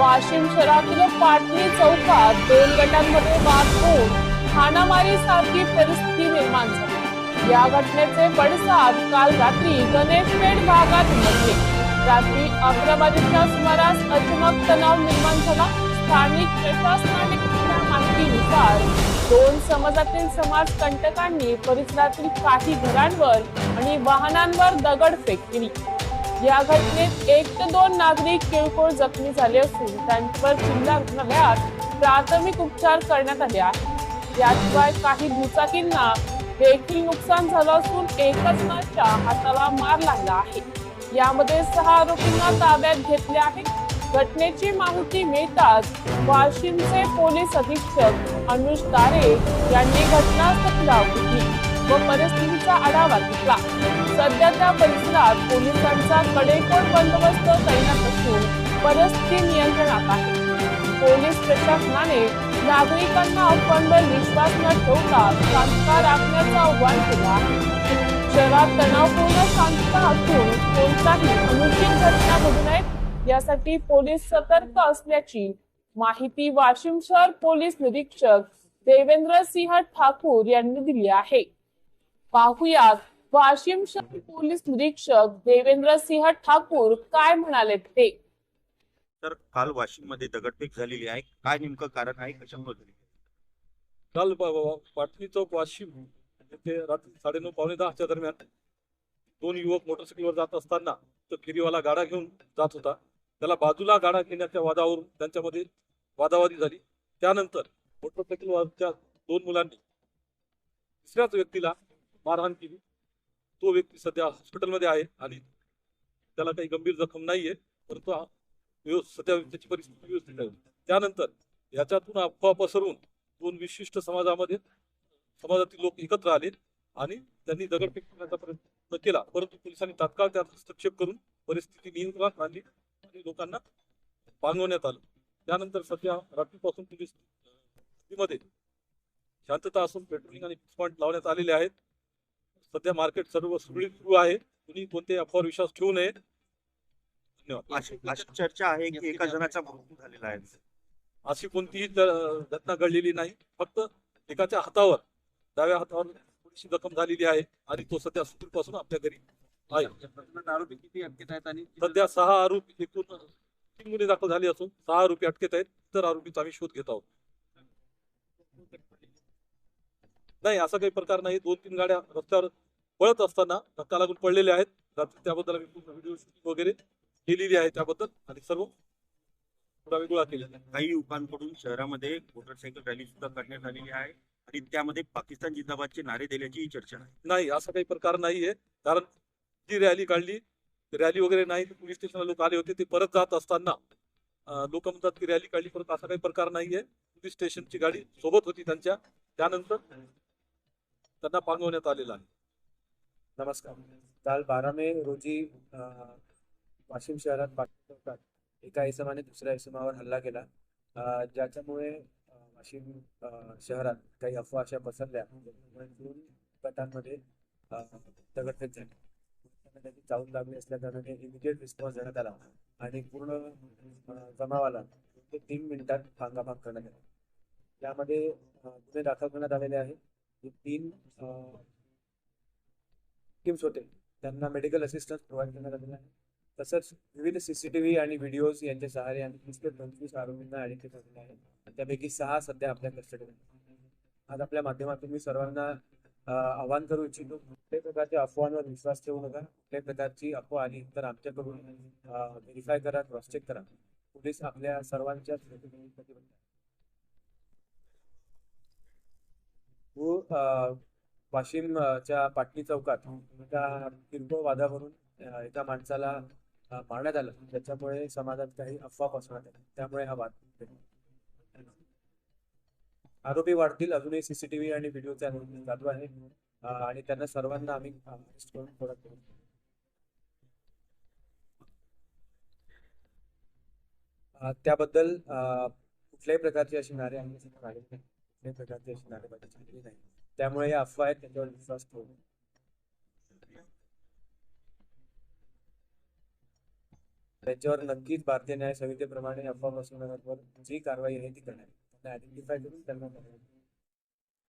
वाशिम शहरातील पाटणी चौकात दोन गटांमध्ये वाद होऊन हाणामारी सारखी परिस्थिती निर्माण झाली. या घटनेचे पडसाद काल रात्री गणेशपेठ भागात उमटले. रात्री अकरा वाजेच्या सुमारास अचानक तणाव निर्माण झाला. स्थानिक प्रशासनाने माहितीनुसार दोन समाजातील समाज कंटकांनी परिसरातील काही घरांवर आणि वाहनांवर दगडफेक केली. या घटनेत एक ते दोन नागरिक किरकोळ जखमी झाले असून त्यांच्यावर जिल्हा रुग्णालयात प्राथमिक उपचार करण्यात आले आहेत. याशिवाय काही दुचाकींना देखील नुकसान झालं असून एकच जणाच्या हाताला मार लागला आहे. यामध्ये सहा आरोपींना ताब्यात घेतले आहे घटनेची माहिती मिळताच वाशिमचे पोलीस अधीक्षक अनुज तारे यांनी घटनास्थळी धाव घेतली व परिस्थितीचा आढावा घेतला. सध्या त्या परिसरात पोलिसांचा कडेकोट बंदोबस्त तैनात असून परिस्थिती नियंत्रणात आहे. पोलीस प्रशासनाने नागरिकांना अफवांवर विश्वास न ठेवता शांतता राखण्याचं आव्हान केलं आहे. शहरात तणावपूर्ण शांतता असून कोणताही अनुचित घटना घडू नयेत यासाठी पोलीस सतर्क असल्याची माहिती वाशिम शहर पोलीस निरीक्षक देवेंद्र सिंह ठाकूर यांनी दिली आहे. पाहुयात वाशिम शहर पोलीस निरीक्षक देवेंद्र सिंह ठाकूर काय म्हणाले ते? तर काल वाशिममध्ये दगडफेक झालेली आहे. काय नेमकं कारण आहे? कशामुळे झाली? काल ब- ब- पाटणी चौक वाशिम येथे रात्री साडेनऊ पावणे दहाच्या दरम्यान दोन युवक मोटरसायकलवर जात असताना तो फेरीवाला गाडा घेऊन जात होता. त्याला बाजूला गाडा घेण्याच्या वादावरून त्यांच्यामध्ये वादावादी झाली. त्यानंतर मोटरसायकलवरच्या दोन मुलांनी तिसऱ्याच व्यक्तीला मारहाण केली. तो व्यक्ती सध्या हॉस्पिटलमध्ये आहे आणि त्याला काही गंभीर जखम नाहीये परंतु सध्या त्याची परिस्थिती व्यवस्थित आहे. त्यानंतर याच्यातून अफवा पसरून दोन विशिष्ट समाजामध्ये समाजातील लोक एकत्र आले आणि त्यांनी दगडफेक करण्याचा प्रयत्न केला. परंतु पोलिसांनी तात्काळ त्यात हस्तक्षेप करून परिस्थिती नियंत्रणात आणली आणि लोकांना पांगवण्यात आलं. त्यानंतर सध्या रात्रीपासून पोलीसमध्ये शांतता असून पेट्रोलिंग आणि पॉईंट लावण्यात आलेले आहेत. सध्या मार्केट सर्व सुरळीत सुरू आहे. कुणी कोणत्याही अफवावर विश्वास ठेवू नये धन्यवाद. अशी अशी चर्चा आहे की एका जणाचा मृत्यू झालेला आहे. अशी कोणतीही घटना घडलेली नाही. फक्त एकाच्या हातावर डाव्या हातावर थोडीशी जखम झालेली आहे आणि तो सध्या पासून आपल्या घरी आहे. आरोपी किती अटकेत आहेत आणि सध्या सहा आरोपी एकूण तीन गुन्हे दाखल झाले असून सहा आरोपी अटकेत आहेत. तर आरोपीचा आम्ही शोध घेत आहोत. नाही असा काही प्रकार नाही. दोन तीन गाड्या रस्त्यावर पळत असताना धक्का लागून पडलेल्या आहेत. रात्री त्याबद्दल आम्ही पूर्ण व्हिडिओ शूटिंग वगैरे केलेली आहे त्याबद्दल. आणि सर्व पुरावे गोळा केलेले आहे. काही युवकांकडून शहरामध्ये मोटरसायकल रॅली सुद्धा करण्यात आलेली आहे. आणि त्यामध्ये पाकिस्तान जिंदाबादचे नारे दिल्याची चर्चा आहे. नाही असा काही प्रकार नाहीये. कारण जी रॅली काढली रॅली वगैरे नाही पोलीस स्टेशनला लोक आले होते ते परत जात असताना लोक म्हणतात की रॅली काढली परत असा काही प्रकार नाहीये. पोलीस स्टेशनची गाडी सोबत होती त्यांच्या. त्यानंतर त्यांना पांगवण्यात आलेला आहे. नमस्कार. काल बारा मे रोजी वाशिम शहरात चौकात एका इसमाने दुसऱ्या इसमावर हल्ला केला. ज्याच्यामुळे वाशिम शहरात काही अफवा अशा पसरल्या. दोन गटांमध्ये दगडफेक झाली. त्याची चावून लागली असल्या कारणाने इमिजिएट रिस्पॉन्स देण्यात आला. आणि पूर्ण जमावाला ते तीन मिनिटात भांगाभांग करण्यात आला. यामध्ये गुन्हे दाखल करण्यात आलेले आहे तीन टीम्स होते त्यांना मेडिकल असिस्टन्स प्रोव्हाइड करण्यात आलेला आहे. तसंच विविध सीसीटीव्ही आणि व्हिडिओज यांच्या सहारे आम्ही वीस ते पंचवीस आरोपींना अडक केलेले आहे. आणि त्यापैकी सहा सध्या आपल्या कस्टडीत आहेत. आज आपल्या माध्यमातून मी सर्वांना आवाहन करू इच्छितो कुठल्याही प्रकारच्या अफवांवर विश्वास ठेवू नका. कुठल्याही प्रकारची अफवा आली तर आमच्याकडून व्हेरीफाय करा क्रॉस चेक करा. पोलीस आपल्या सर्वांच्या व वाशिमच्या पाटणी चौकात एका किरकोळ वादावरून एका माणसाला मारण्यात आलं. त्याच्यामुळे समाजात काही अफवा पसरण्यात आल्या त्यामुळे हा वाद आरोपी वाढतील. अजूनही सीसीटीव्ही आणि व्हिडिओचा अनुसंधान चालू आहे. आणि त्यांना सर्वांना आम्ही अरेस्ट करून थोडा करू. त्याबद्दल अं, कुठल्याही प्रकारची अशी नारे आम्ही आलेली नाही. कुठल्याही प्रकारची अशी नारेबाजी झालेली नाही त्यामुळे या अफवा आहेत त्यांच्यावर विश्वास ठेवू त्यांच्यावर नक्कीच भारतीय न्याय संहितेप्रमाणे अफवा पसरवण्यावर जी कारवाई आहे ती करणार त्यांना आयडेंटिफाय करून त्यांना